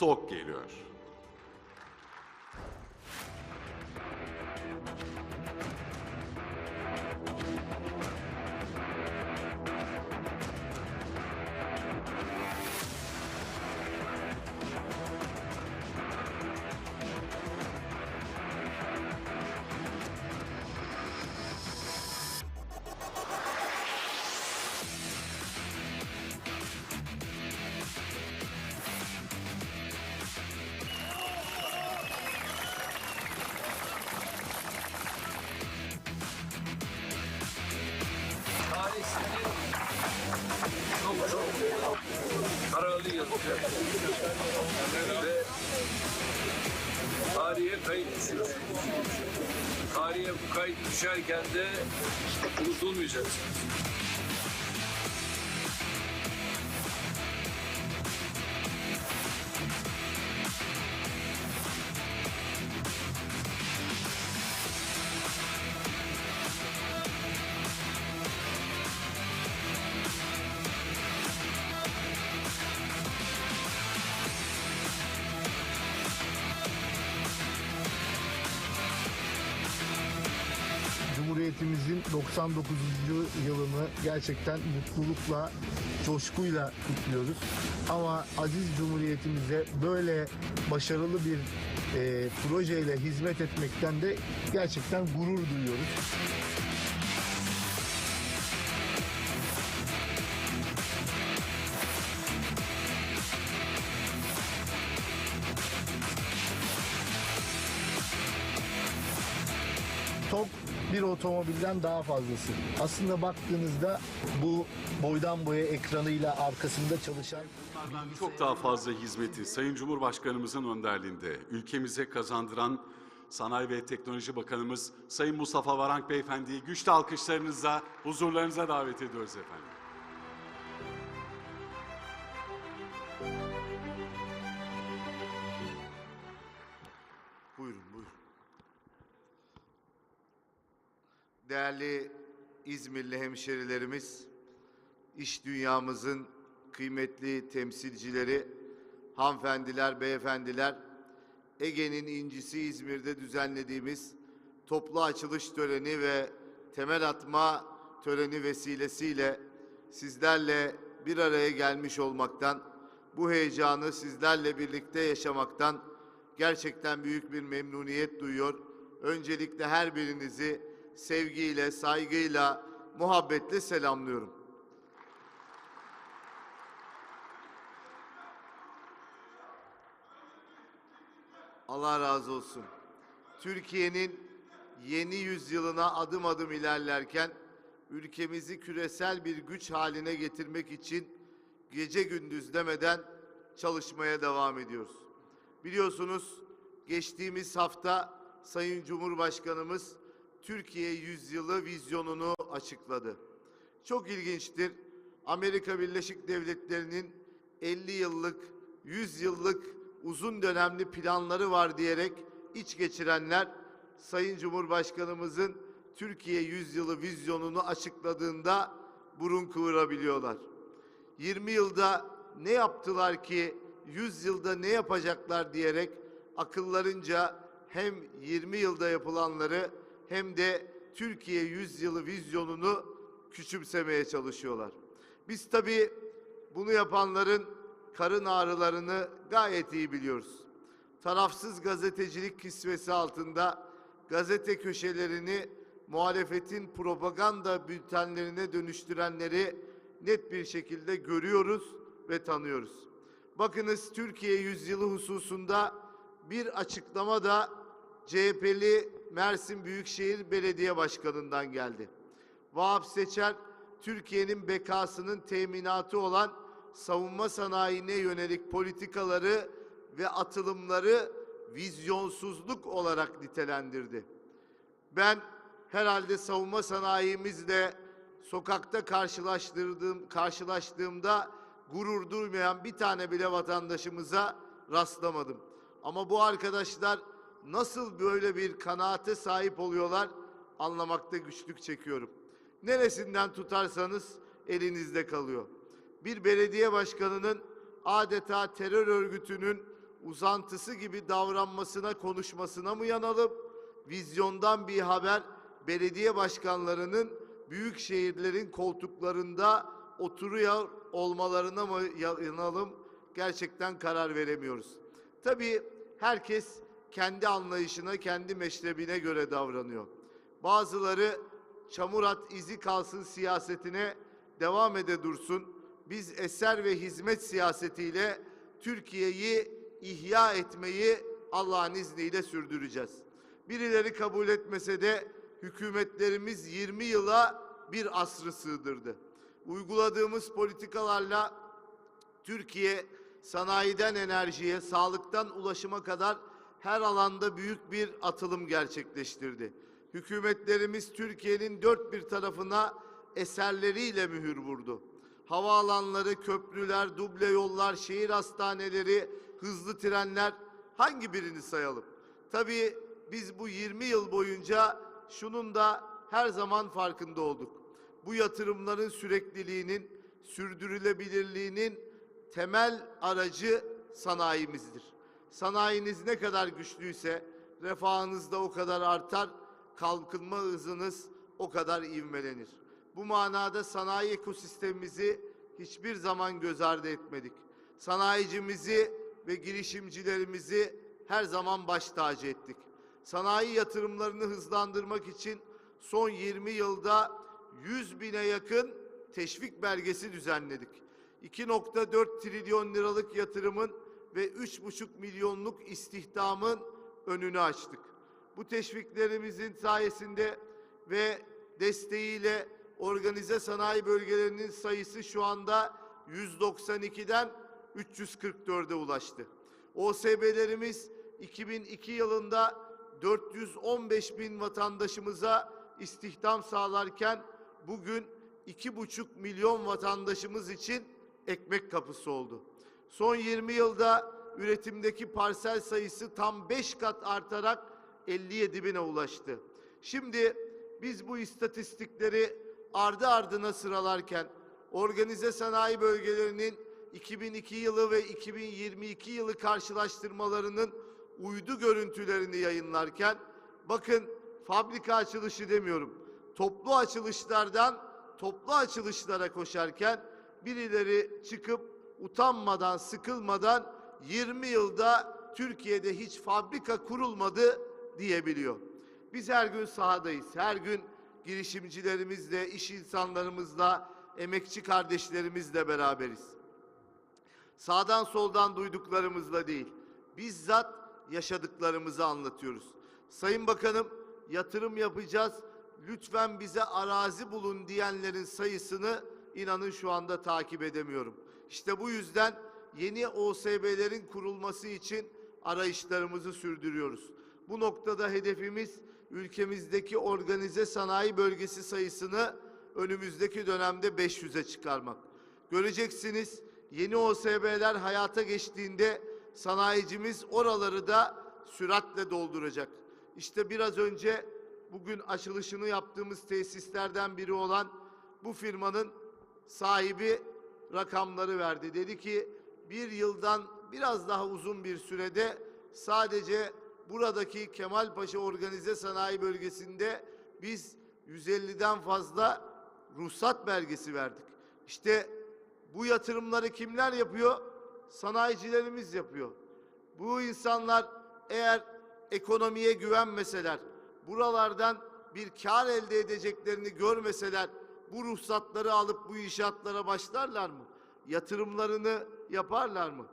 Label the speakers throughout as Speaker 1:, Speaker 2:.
Speaker 1: TOK geliyor.
Speaker 2: Unutulmayacaksınız.
Speaker 3: Cumhuriyetimizin 99. yılını gerçekten mutlulukla, coşkuyla kutluyoruz. Ama aziz Cumhuriyetimize böyle başarılı bir e, projeyle hizmet etmekten de gerçekten gurur duyuyoruz. TOG bir otomobilden daha fazlası. Aslında baktığınızda bu boydan boya ekranıyla arkasında çalışan
Speaker 1: Çok daha fazla hizmeti Sayın Cumhurbaşkanımızın önderliğinde ülkemize kazandıran Sanayi ve Teknoloji Bakanımız Sayın Mustafa Varank Beyefendi'yi güçlü alkışlarınızla huzurlarınıza davet ediyoruz efendim.
Speaker 4: Değerli İzmirli hemşerilerimiz, iş dünyamızın kıymetli temsilcileri, hanımefendiler, beyefendiler, Ege'nin incisi İzmir'de düzenlediğimiz toplu açılış töreni ve temel atma töreni vesilesiyle sizlerle bir araya gelmiş olmaktan, bu heyecanı sizlerle birlikte yaşamaktan gerçekten büyük bir memnuniyet duyuyor. Öncelikle her birinizi sevgiyle, saygıyla, muhabbetle selamlıyorum. Allah razı olsun. Türkiye'nin yeni yüzyılına adım adım ilerlerken ülkemizi küresel bir güç haline getirmek için gece gündüz demeden çalışmaya devam ediyoruz. Biliyorsunuz geçtiğimiz hafta Sayın Cumhurbaşkanımız Türkiye yüzyılı vizyonunu açıkladı. Çok ilginçtir. Amerika Birleşik Devletleri'nin 50 yıllık, 100 yıllık uzun dönemli planları var diyerek iç geçirenler Sayın Cumhurbaşkanımızın Türkiye yüzyılı vizyonunu açıkladığında burun kıvırabiliyorlar. 20 yılda ne yaptılar ki 100 yılda ne yapacaklar diyerek akıllarınca hem 20 yılda yapılanları hem de Türkiye yüzyılı vizyonunu küçümsemeye çalışıyorlar. Biz tabii bunu yapanların karın ağrılarını gayet iyi biliyoruz. Tarafsız gazetecilik kisvesi altında gazete köşelerini muhalefetin propaganda bültenlerine dönüştürenleri net bir şekilde görüyoruz ve tanıyoruz. Bakınız Türkiye yüzyılı hususunda bir açıklama da CHP'li Mersin Büyükşehir Belediye Başkanı'ndan geldi. Vahap Seçer, Türkiye'nin bekasının teminatı olan savunma sanayine yönelik politikaları ve atılımları vizyonsuzluk olarak nitelendirdi. Ben herhalde savunma sanayimizle sokakta karşılaştırdığım karşılaştığımda gurur duymayan bir tane bile vatandaşımıza rastlamadım. Ama bu arkadaşlar nasıl böyle bir kanaate sahip oluyorlar anlamakta güçlük çekiyorum. Neresinden tutarsanız elinizde kalıyor. Bir belediye başkanının adeta terör örgütünün uzantısı gibi davranmasına, konuşmasına mı yanalım? Vizyondan bir haber belediye başkanlarının büyük şehirlerin koltuklarında oturuyor olmalarına mı yanalım? Gerçekten karar veremiyoruz. Tabii herkes kendi anlayışına, kendi meşrebine göre davranıyor. Bazıları çamur at izi kalsın siyasetine devam ede dursun. Biz eser ve hizmet siyasetiyle Türkiye'yi ihya etmeyi Allah'ın izniyle sürdüreceğiz. Birileri kabul etmese de hükümetlerimiz 20 yıla bir asrı sığdırdı. Uyguladığımız politikalarla Türkiye sanayiden enerjiye, sağlıktan ulaşıma kadar her alanda büyük bir atılım gerçekleştirdi. Hükümetlerimiz Türkiye'nin dört bir tarafına eserleriyle mühür vurdu. Havaalanları, köprüler, duble yollar, şehir hastaneleri, hızlı trenler hangi birini sayalım? Tabii biz bu 20 yıl boyunca şunun da her zaman farkında olduk. Bu yatırımların sürekliliğinin, sürdürülebilirliğinin temel aracı sanayimizdir. Sanayiniz ne kadar güçlüyse refahınız da o kadar artar, kalkınma hızınız o kadar ivmelenir. Bu manada sanayi ekosistemimizi hiçbir zaman göz ardı etmedik. Sanayicimizi ve girişimcilerimizi her zaman baş tacı ettik. Sanayi yatırımlarını hızlandırmak için son 20 yılda 100 bine yakın teşvik belgesi düzenledik. 2.4 trilyon liralık yatırımın ve 3,5 milyonluk istihdamın önünü açtık. Bu teşviklerimizin sayesinde ve desteğiyle organize sanayi bölgelerinin sayısı şu anda 192'den 344'e ulaştı. OSB'lerimiz 2002 yılında 415 bin vatandaşımıza istihdam sağlarken bugün 2,5 milyon vatandaşımız için ekmek kapısı oldu. Son 20 yılda üretimdeki parsel sayısı tam 5 kat artarak 57 bine ulaştı. Şimdi biz bu istatistikleri ardı ardına sıralarken organize sanayi bölgelerinin 2002 yılı ve 2022 yılı karşılaştırmalarının uydu görüntülerini yayınlarken bakın fabrika açılışı demiyorum. Toplu açılışlardan toplu açılışlara koşarken birileri çıkıp utanmadan, sıkılmadan 20 yılda Türkiye'de hiç fabrika kurulmadı diyebiliyor. Biz her gün sahadayız. Her gün girişimcilerimizle, iş insanlarımızla, emekçi kardeşlerimizle beraberiz. Sağdan soldan duyduklarımızla değil, bizzat yaşadıklarımızı anlatıyoruz. Sayın Bakanım, yatırım yapacağız, lütfen bize arazi bulun diyenlerin sayısını inanın şu anda takip edemiyorum. İşte bu yüzden yeni OSB'lerin kurulması için arayışlarımızı sürdürüyoruz. Bu noktada hedefimiz ülkemizdeki organize sanayi bölgesi sayısını önümüzdeki dönemde 500'e çıkarmak. Göreceksiniz yeni OSB'ler hayata geçtiğinde sanayicimiz oraları da süratle dolduracak. İşte biraz önce bugün açılışını yaptığımız tesislerden biri olan bu firmanın sahibi rakamları verdi. Dedi ki bir yıldan biraz daha uzun bir sürede sadece buradaki Kemalpaşa Organize Sanayi Bölgesi'nde biz 150'den fazla ruhsat belgesi verdik. İşte bu yatırımları kimler yapıyor? Sanayicilerimiz yapıyor. Bu insanlar eğer ekonomiye güvenmeseler, buralardan bir kar elde edeceklerini görmeseler, bu ruhsatları alıp bu inşaatlara başlarlar mı? Yatırımlarını yaparlar mı?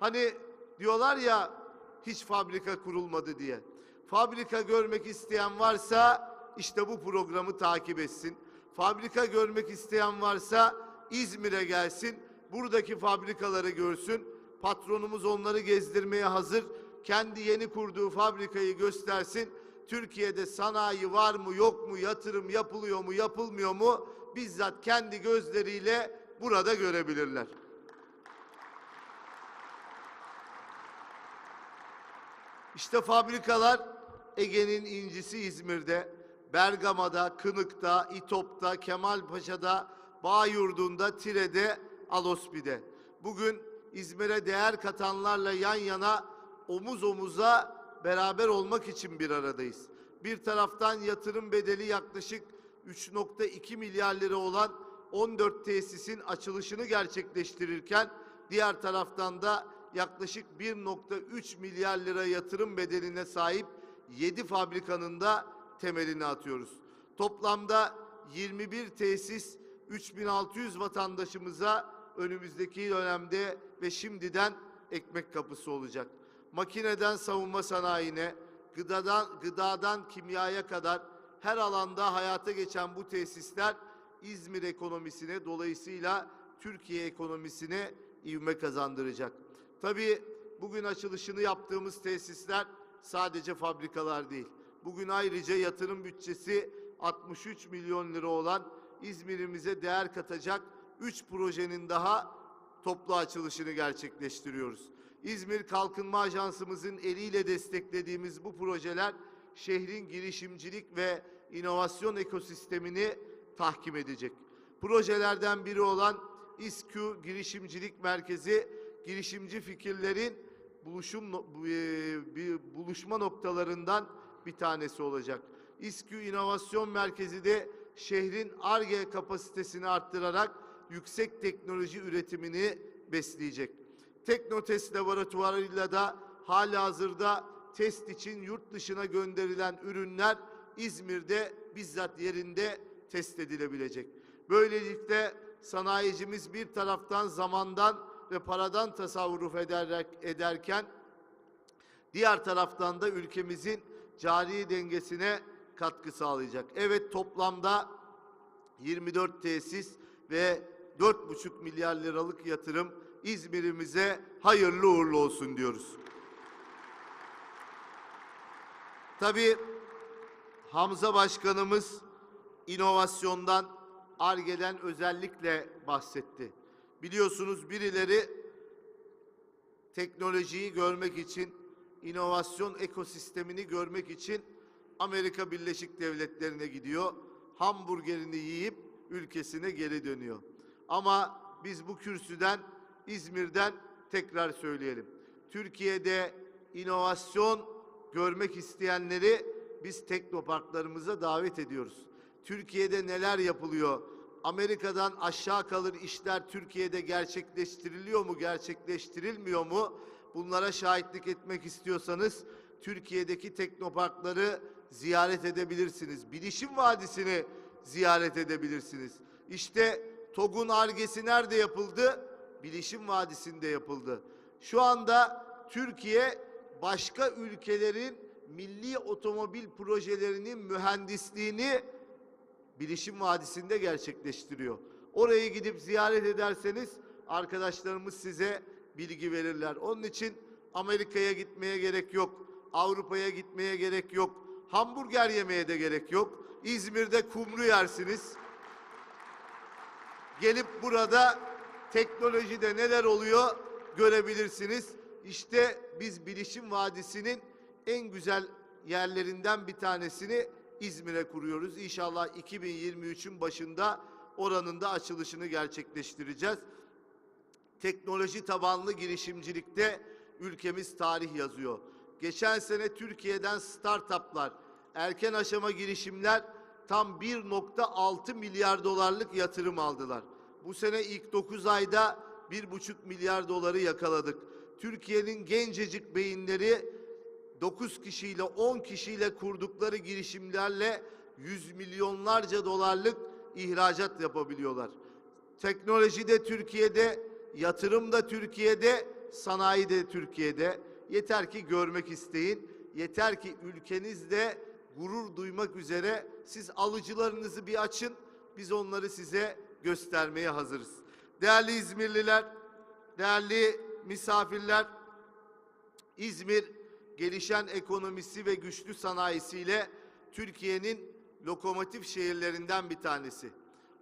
Speaker 4: Hani diyorlar ya hiç fabrika kurulmadı diye. Fabrika görmek isteyen varsa işte bu programı takip etsin. Fabrika görmek isteyen varsa İzmir'e gelsin. Buradaki fabrikaları görsün. Patronumuz onları gezdirmeye hazır. Kendi yeni kurduğu fabrikayı göstersin. Türkiye'de sanayi var mı yok mu, yatırım yapılıyor mu yapılmıyor mu bizzat kendi gözleriyle burada görebilirler. İşte fabrikalar Ege'nin incisi İzmir'de, Bergama'da, Kınık'ta, İtop'ta, Kemalpaşa'da, Bağyurdu'nda, Tire'de, Alospi'de. Bugün İzmir'e değer katanlarla yan yana omuz omuza beraber olmak için bir aradayız. Bir taraftan yatırım bedeli yaklaşık 3.2 milyar lira olan 14 tesisin açılışını gerçekleştirirken diğer taraftan da yaklaşık 1.3 milyar lira yatırım bedeline sahip 7 fabrikanın da temelini atıyoruz. Toplamda 21 tesis 3600 vatandaşımıza önümüzdeki dönemde ve şimdiden ekmek kapısı olacak. Makineden savunma sanayine, gıdadan, gıdadan kimyaya kadar her alanda hayata geçen bu tesisler İzmir ekonomisine dolayısıyla Türkiye ekonomisine ivme kazandıracak. Tabii bugün açılışını yaptığımız tesisler sadece fabrikalar değil. Bugün ayrıca yatırım bütçesi 63 milyon lira olan İzmir'imize değer katacak 3 projenin daha toplu açılışını gerçekleştiriyoruz. İzmir Kalkınma Ajansımızın eliyle desteklediğimiz bu projeler şehrin girişimcilik ve inovasyon ekosistemini tahkim edecek. Projelerden biri olan İSKÜ Girişimcilik Merkezi girişimci fikirlerin buluşum e, buluşma noktalarından bir tanesi olacak. İSKÜ İnovasyon Merkezi de şehrin ARGE kapasitesini arttırarak yüksek teknoloji üretimini besleyecek. Teknotest laboratuvarıyla da halihazırda test için yurt dışına gönderilen ürünler İzmir'de bizzat yerinde test edilebilecek. Böylelikle sanayicimiz bir taraftan zamandan ve paradan tasarruf ederek, ederken diğer taraftan da ülkemizin cari dengesine katkı sağlayacak. Evet toplamda 24 tesis ve 4,5 milyar liralık yatırım İzmir'imize hayırlı uğurlu olsun diyoruz. Tabii Hamza Başkanımız inovasyondan, ARGE'den özellikle bahsetti. Biliyorsunuz birileri teknolojiyi görmek için, inovasyon ekosistemini görmek için Amerika Birleşik Devletleri'ne gidiyor. Hamburgerini yiyip ülkesine geri dönüyor. Ama biz bu kürsüden, İzmir'den tekrar söyleyelim. Türkiye'de inovasyon görmek isteyenleri biz teknoparklarımıza davet ediyoruz. Türkiye'de neler yapılıyor? Amerika'dan aşağı kalır işler Türkiye'de gerçekleştiriliyor mu, gerçekleştirilmiyor mu? Bunlara şahitlik etmek istiyorsanız Türkiye'deki teknoparkları ziyaret edebilirsiniz. Bilişim Vadisi'ni ziyaret edebilirsiniz. İşte TOG'un argesi nerede yapıldı? Bilişim Vadisi'nde yapıldı. Şu anda Türkiye başka ülkelerin milli otomobil projelerinin mühendisliğini Bilişim Vadisi'nde gerçekleştiriyor. Oraya gidip ziyaret ederseniz arkadaşlarımız size bilgi verirler. Onun için Amerika'ya gitmeye gerek yok. Avrupa'ya gitmeye gerek yok. Hamburger yemeye de gerek yok. İzmir'de kumru yersiniz. Gelip burada teknolojide neler oluyor görebilirsiniz. İşte biz Bilişim Vadisi'nin en güzel yerlerinden bir tanesini İzmir'e kuruyoruz. İnşallah 2023'ün başında oranın da açılışını gerçekleştireceğiz. Teknoloji tabanlı girişimcilikte ülkemiz tarih yazıyor. Geçen sene Türkiye'den startuplar, erken aşama girişimler tam 1.6 milyar dolarlık yatırım aldılar. Bu sene ilk 9 ayda 1,5 milyar doları yakaladık. Türkiye'nin gencecik beyinleri 9 kişiyle 10 kişiyle kurdukları girişimlerle yüz milyonlarca dolarlık ihracat yapabiliyorlar. Teknoloji de Türkiye'de, yatırım da Türkiye'de, sanayi de Türkiye'de. Yeter ki görmek isteyin. Yeter ki ülkenizde gurur duymak üzere siz alıcılarınızı bir açın. Biz onları size göstermeye hazırız. Değerli İzmirliler, değerli misafirler, İzmir gelişen ekonomisi ve güçlü sanayisiyle Türkiye'nin lokomotif şehirlerinden bir tanesi.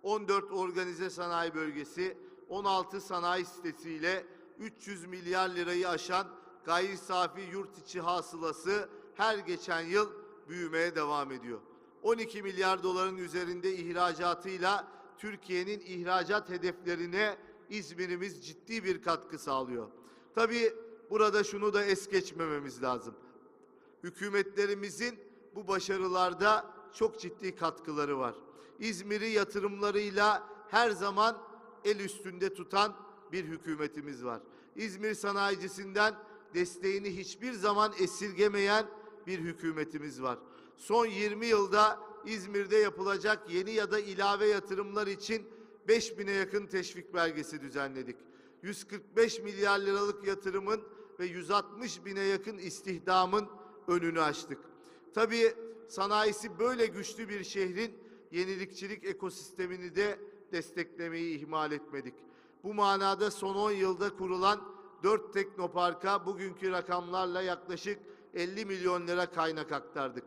Speaker 4: 14 organize sanayi bölgesi, 16 sanayi sitesiyle 300 milyar lirayı aşan gayri safi yurt içi hasılası her geçen yıl büyümeye devam ediyor. 12 milyar doların üzerinde ihracatıyla Türkiye'nin ihracat hedeflerine İzmir'imiz ciddi bir katkı sağlıyor. Tabii burada şunu da es geçmememiz lazım. Hükümetlerimizin bu başarılarda çok ciddi katkıları var. İzmir'i yatırımlarıyla her zaman el üstünde tutan bir hükümetimiz var. İzmir sanayicisinden desteğini hiçbir zaman esirgemeyen bir hükümetimiz var. Son 20 yılda İzmir'de yapılacak yeni ya da ilave yatırımlar için 5000'e yakın teşvik belgesi düzenledik. 145 milyar liralık yatırımın ve 160 bine yakın istihdamın önünü açtık. Tabii sanayisi böyle güçlü bir şehrin yenilikçilik ekosistemini de desteklemeyi ihmal etmedik. Bu manada son 10 yılda kurulan 4 teknoparka bugünkü rakamlarla yaklaşık 50 milyon lira kaynak aktardık.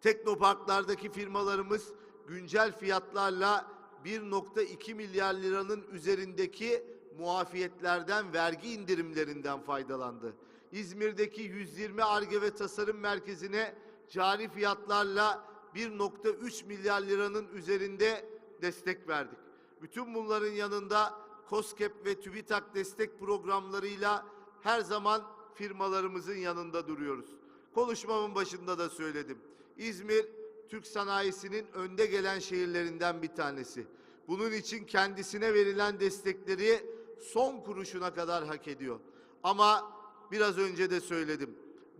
Speaker 4: Teknoparklardaki firmalarımız güncel fiyatlarla 1.2 milyar liranın üzerindeki muafiyetlerden, vergi indirimlerinden faydalandı. İzmir'deki 120 ARGE ve Tasarım Merkezi'ne cari fiyatlarla 1.3 milyar liranın üzerinde destek verdik. Bütün bunların yanında COSGAP ve TÜBİTAK destek programlarıyla her zaman firmalarımızın yanında duruyoruz. Konuşmamın başında da söyledim. İzmir, Türk sanayisinin önde gelen şehirlerinden bir tanesi. Bunun için kendisine verilen destekleri son kuruşuna kadar hak ediyor. Ama biraz önce de söyledim.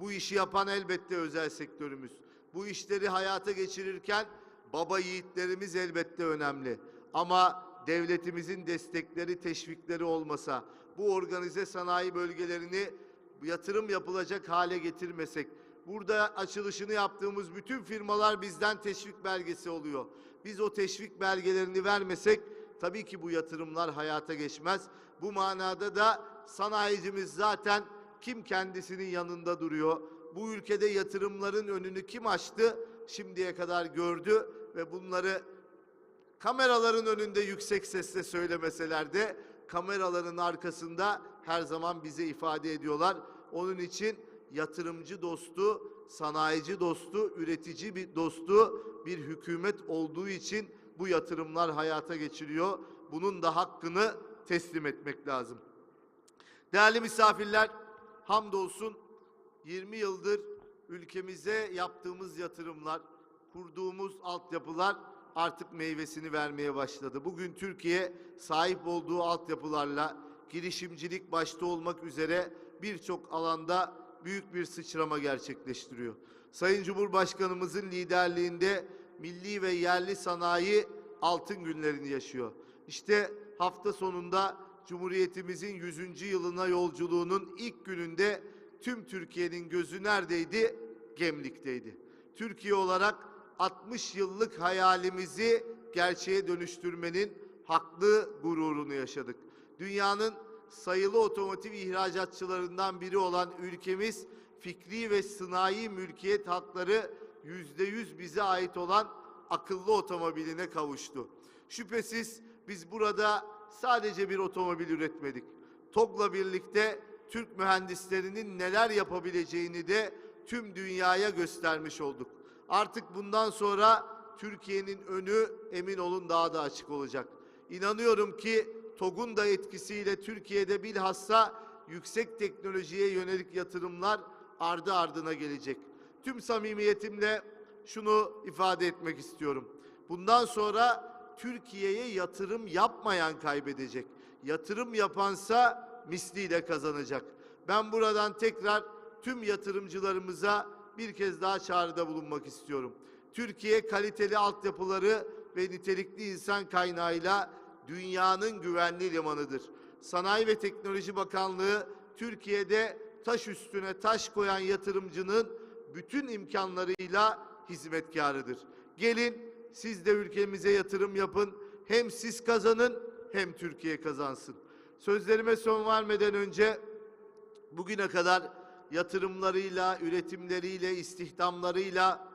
Speaker 4: Bu işi yapan elbette özel sektörümüz. Bu işleri hayata geçirirken baba yiğitlerimiz elbette önemli. Ama devletimizin destekleri, teşvikleri olmasa, bu organize sanayi bölgelerini yatırım yapılacak hale getirmesek, burada açılışını yaptığımız bütün firmalar bizden teşvik belgesi oluyor. Biz o teşvik belgelerini vermesek tabii ki bu yatırımlar hayata geçmez. Bu manada da sanayicimiz zaten kim kendisinin yanında duruyor? Bu ülkede yatırımların önünü kim açtı? Şimdiye kadar gördü ve bunları kameraların önünde yüksek sesle söylemeseler de kameraların arkasında her zaman bize ifade ediyorlar. Onun için yatırımcı dostu, sanayici dostu, üretici bir dostu bir hükümet olduğu için bu yatırımlar hayata geçiriyor. Bunun da hakkını teslim etmek lazım. Değerli misafirler, hamdolsun 20 yıldır ülkemize yaptığımız yatırımlar, kurduğumuz altyapılar artık meyvesini vermeye başladı. Bugün Türkiye sahip olduğu altyapılarla girişimcilik başta olmak üzere birçok alanda büyük bir sıçrama gerçekleştiriyor. Sayın Cumhurbaşkanımızın liderliğinde milli ve yerli sanayi altın günlerini yaşıyor. İşte hafta sonunda Cumhuriyetimizin 100. yılına yolculuğunun ilk gününde tüm Türkiye'nin gözü neredeydi? Gemlik'teydi. Türkiye olarak 60 yıllık hayalimizi gerçeğe dönüştürmenin haklı gururunu yaşadık. Dünyanın sayılı otomotiv ihracatçılarından biri olan ülkemiz fikri ve sanayi mülkiyet hakları yüzde yüz bize ait olan akıllı otomobiline kavuştu. Şüphesiz biz burada sadece bir otomobil üretmedik. TOG'la birlikte Türk mühendislerinin neler yapabileceğini de tüm dünyaya göstermiş olduk. Artık bundan sonra Türkiye'nin önü emin olun daha da açık olacak. İnanıyorum ki TOG'un da etkisiyle Türkiye'de bilhassa yüksek teknolojiye yönelik yatırımlar ardı ardına gelecek. Tüm samimiyetimle şunu ifade etmek istiyorum. Bundan sonra Türkiye'ye yatırım yapmayan kaybedecek. Yatırım yapansa misliyle kazanacak. Ben buradan tekrar tüm yatırımcılarımıza bir kez daha çağrıda bulunmak istiyorum. Türkiye kaliteli altyapıları ve nitelikli insan kaynağıyla dünyanın güvenli limanıdır. Sanayi ve Teknoloji Bakanlığı Türkiye'de taş üstüne taş koyan yatırımcının bütün imkanlarıyla hizmetkarıdır. Gelin siz de ülkemize yatırım yapın. Hem siz kazanın hem Türkiye kazansın. Sözlerime son vermeden önce bugüne kadar yatırımlarıyla, üretimleriyle, istihdamlarıyla,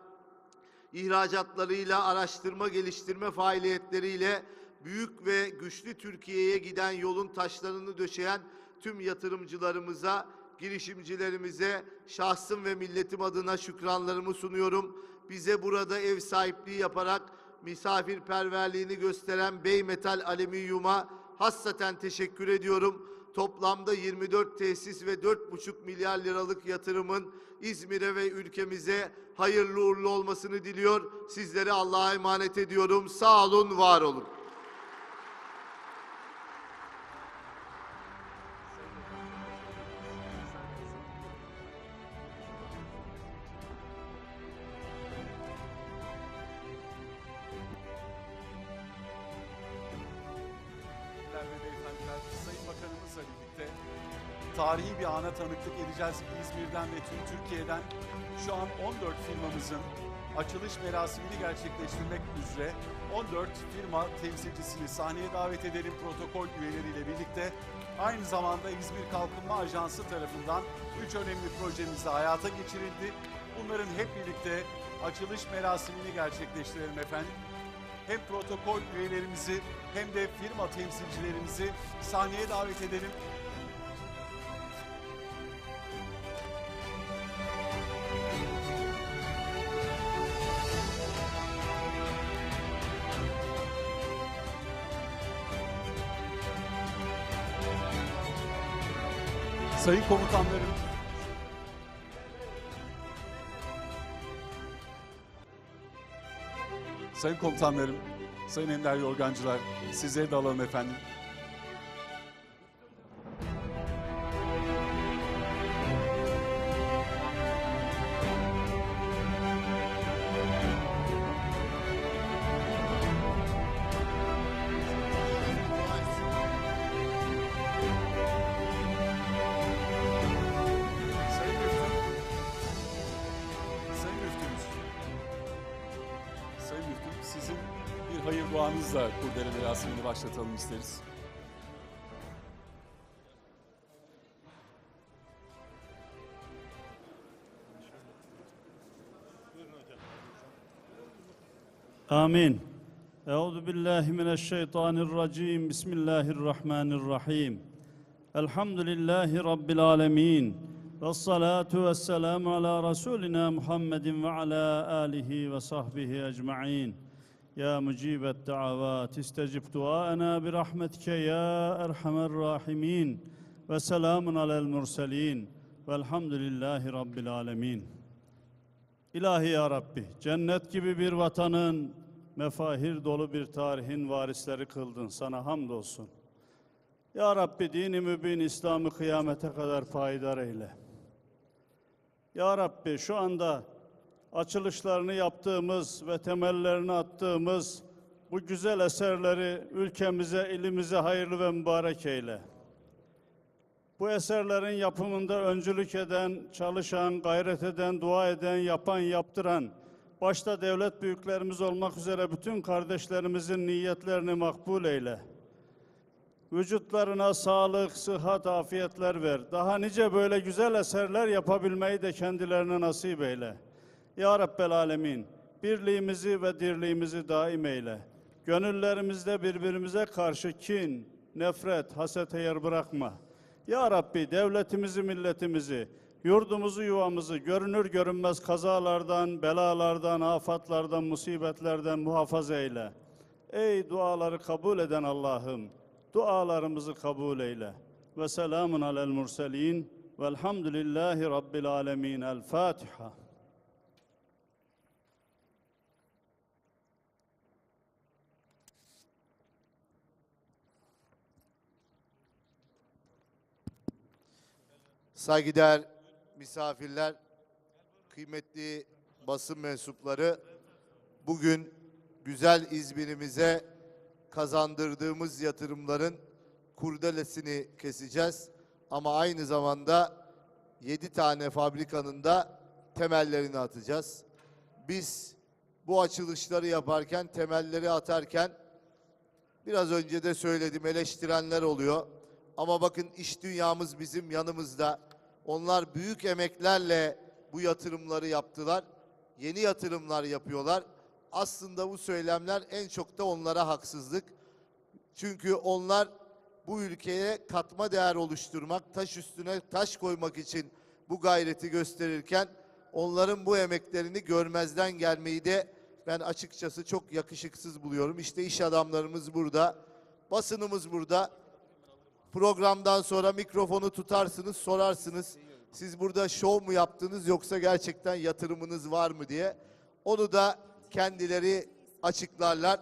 Speaker 4: ihracatlarıyla, araştırma geliştirme faaliyetleriyle büyük ve güçlü Türkiye'ye giden yolun taşlarını döşeyen tüm yatırımcılarımıza, girişimcilerimize şahsım ve milletim adına şükranlarımı sunuyorum. Bize burada ev sahipliği yaparak misafirperverliğini gösteren Bey Metal Alüminyum'a hassaten teşekkür ediyorum. Toplamda 24 tesis ve 4,5 milyar liralık yatırımın İzmir'e ve ülkemize hayırlı uğurlu olmasını diliyor. Sizleri Allah'a emanet ediyorum. Sağ olun, var olun.
Speaker 1: Tarihi bir ana tanıklık edeceğiz İzmir'den ve tüm Türkiye'den. Şu an 14 firmamızın açılış merasimini gerçekleştirmek üzere 14 firma temsilcisini sahneye davet edelim protokol üyeleriyle birlikte. Aynı zamanda İzmir Kalkınma Ajansı tarafından 3 önemli projemiz hayata geçirildi. Bunların hep birlikte açılış merasimini gerçekleştirelim efendim hem protokol üyelerimizi hem de firma temsilcilerimizi sahneye davet edelim. Sayın komutanlarım, Sayın komutanlarım, sayın ender yorgancılar, sizleri de alalım efendim. başlatalım isteriz.
Speaker 5: Amin. Euzu billahi mineşşeytanirracim. Bismillahirrahmanirrahim. Elhamdülillahi rabbil alamin. Ves salatu vesselam ala rasulina Muhammedin ve ala alihi ve sahbihi ecmaîn. يا مجيب الدعوات استجب دعاءنا برحمتك يا أرحم الراحمين وسلام على المرسلين والحمد لله رب العالمين İlahi ya Rabbi, cennet gibi bir vatanın, mefahir dolu bir tarihin varisleri kıldın. Sana hamdolsun. Ya Rabbi dini mübin İslam'ı kıyamete kadar payidar eyle. Ya Rabbi şu anda açılışlarını yaptığımız ve temellerini attığımız bu güzel eserleri ülkemize, ilimize hayırlı ve mübarek eyle. Bu eserlerin yapımında öncülük eden, çalışan, gayret eden, dua eden, yapan, yaptıran, başta devlet büyüklerimiz olmak üzere bütün kardeşlerimizin niyetlerini makbul eyle. Vücutlarına sağlık, sıhhat, afiyetler ver. Daha nice böyle güzel eserler yapabilmeyi de kendilerine nasip eyle. Ya Rabbel Alemin, birliğimizi ve dirliğimizi daim eyle. Gönüllerimizde birbirimize karşı kin, nefret, hasete yer bırakma. Ya Rabbi devletimizi, milletimizi, yurdumuzu, yuvamızı görünür görünmez kazalardan, belalardan, afatlardan, musibetlerden muhafaza eyle. Ey duaları kabul eden Allah'ım, dualarımızı kabul eyle. Ve selamun alel murselin velhamdülillahi rabbil alemin. El Fatiha.
Speaker 4: Saygıdeğer misafirler, kıymetli basın mensupları, bugün güzel İzmir'imize kazandırdığımız yatırımların kurdelesini keseceğiz. Ama aynı zamanda 7 tane fabrikanın da temellerini atacağız. Biz bu açılışları yaparken, temelleri atarken Biraz önce de söyledim eleştirenler oluyor. Ama bakın iş dünyamız bizim yanımızda. Onlar büyük emeklerle bu yatırımları yaptılar. Yeni yatırımlar yapıyorlar. Aslında bu söylemler en çok da onlara haksızlık. Çünkü onlar bu ülkeye katma değer oluşturmak, taş üstüne taş koymak için bu gayreti gösterirken onların bu emeklerini görmezden gelmeyi de ben açıkçası çok yakışıksız buluyorum. İşte iş adamlarımız burada. Basınımız burada. Programdan sonra mikrofonu tutarsınız, sorarsınız. Siz burada şov mu yaptınız yoksa gerçekten yatırımınız var mı diye. Onu da kendileri açıklarlar.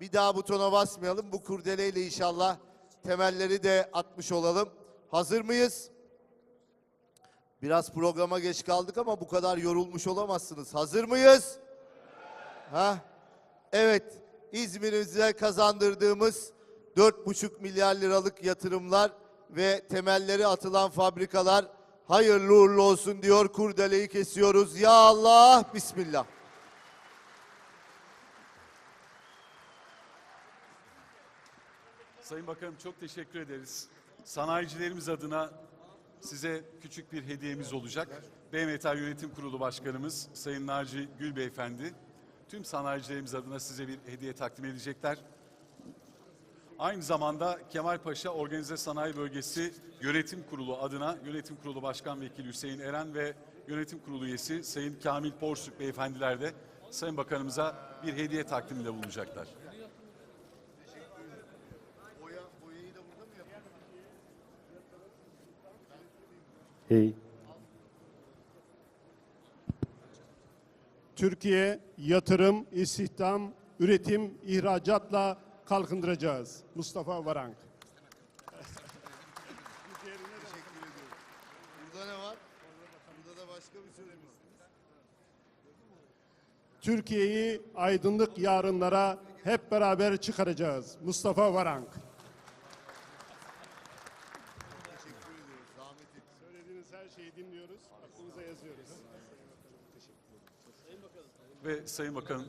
Speaker 4: Bir daha butona basmayalım. Bu kurdeleyle inşallah temelleri de atmış olalım. Hazır mıyız? Biraz programa geç kaldık ama bu kadar yorulmuş olamazsınız. Hazır mıyız? Ha? Evet. İzmir'imize kazandırdığımız 4,5 milyar liralık yatırımlar ve temelleri atılan fabrikalar hayırlı uğurlu olsun diyor. Kurdeleyi kesiyoruz. Ya Allah, Bismillah.
Speaker 1: Sayın Bakanım çok teşekkür ederiz. Sanayicilerimiz adına size küçük bir hediyemiz olacak. BMT Yönetim Kurulu Başkanımız Sayın Naci Gül Beyefendi tüm sanayicilerimiz adına size bir hediye takdim edecekler. Aynı zamanda Kemalpaşa Organize Sanayi Bölgesi Yönetim Kurulu adına Yönetim Kurulu Başkan Vekili Hüseyin Eren ve Yönetim Kurulu üyesi Sayın Kamil Porsuk Beyefendiler de Sayın Bakanımıza bir hediye takdiminde bulunacaklar.
Speaker 6: Türkiye yatırım, istihdam, üretim, ihracatla kalkındıracağız. Mustafa Varank.
Speaker 4: Burada ne var? Burada da başka bir sözümüz.
Speaker 6: Türkiye'yi aydınlık yarınlara hep beraber çıkaracağız. Mustafa Varank. Söylediğiniz her şeyi dinliyoruz, aklımıza yazıyoruz.
Speaker 1: Ve Sayın Bakanım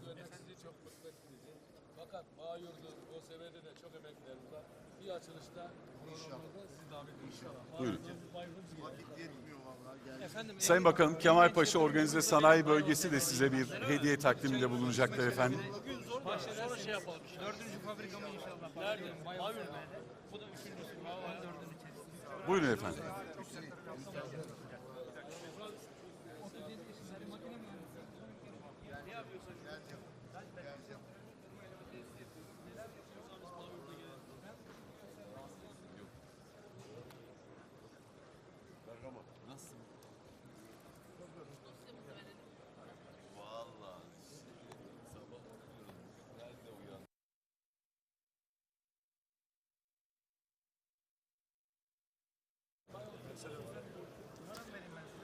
Speaker 2: Fakat Bağyur'da, OSB'de de çok emeklerimiz var. Bir açılışta programımızda sizi davet ediyoruz.
Speaker 1: Buyurun.
Speaker 2: Efendim,
Speaker 1: Sayın Bakanım Kemalpaşa Organize Sanayi Bölgesi de size bir hediye takdiminde bulunacaklar efendim.
Speaker 7: Sonra şey yapalım. Dördüncü fabrikamı inşallah. Nerede? Bayburt'ta. Bu da üçüncüsü.
Speaker 1: Buyurun efendim.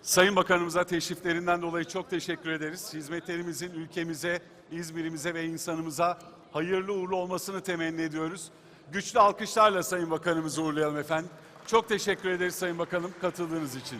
Speaker 1: Sayın Bakanımıza teşriflerinden dolayı çok teşekkür ederiz. Hizmetlerimizin ülkemize, İzmir'imize ve insanımıza hayırlı uğurlu olmasını temenni ediyoruz. Güçlü alkışlarla Sayın Bakanımızı uğurlayalım efendim. Çok teşekkür ederiz Sayın Bakanım katıldığınız için.